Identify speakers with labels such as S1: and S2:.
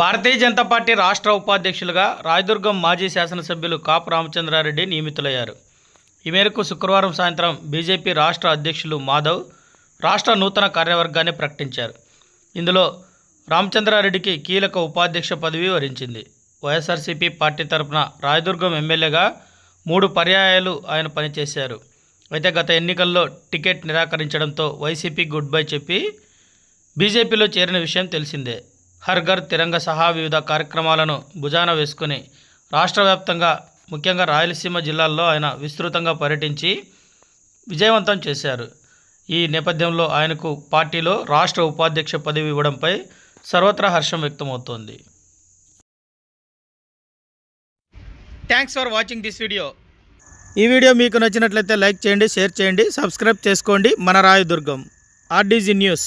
S1: Bharatiya Janata party రాష్ట్ర ఉపాధ్యక్షులుగా రాయదుర్గం మాజీ శాసనసభ్యులు కాపు రామచంద్రారెడ్డి నియమితులయ్యారు. ఈ మేరకు శుక్రవారం సాయంత్రం బీజేపీ రాష్ట్ర అధ్యక్షులు మాధవ్ రాష్ట్ర నూతన కార్యవర్గాన్ని ప్రకటించారు. ఇందులో రామచంద్రారెడ్డికి కీలక ఉపాధ్యక్ష పదవి వరించింది. వైఎస్ఆర్సీపీ పార్టీ తరపున రాయదుర్గం ఎమ్మెల్యేగా మూడు పర్యాయాలు ఆయన పనిచేశారు. అయితే గత ఎన్నికల్లో టికెట్ నిరాకరించడంతో వైసీపీ గుడ్ బై చెప్పి బీజేపీలో చేరిన విషయం తెలిసిందే. హర్ ఘర్ తిరంగ సహా వివిధ కార్యక్రమాలను భుజాన వేసుకుని రాష్ట్ర వ్యాప్తంగా ముఖ్యంగా రాయలసీమ జిల్లాల్లో ఆయన విస్తృతంగా పర్యటించి విజయవంతం చేశారు. ఈ నేపథ్యంలో ఆయనకు పార్టీలో రాష్ట్ర ఉపాధ్యక్ష పదవి ఇవ్వడంపై సర్వత్రా హర్షం వ్యక్తమవుతోంది. Thanks for watching this video ఈ వీడియో మీకు నచ్చినట్లయితే లైక్ చేయండి షేర్ చేయండి సబ్స్క్రైబ్ చేసుకోండి. మన రాయదుర్గం ఆర్డీజీ న్యూస్.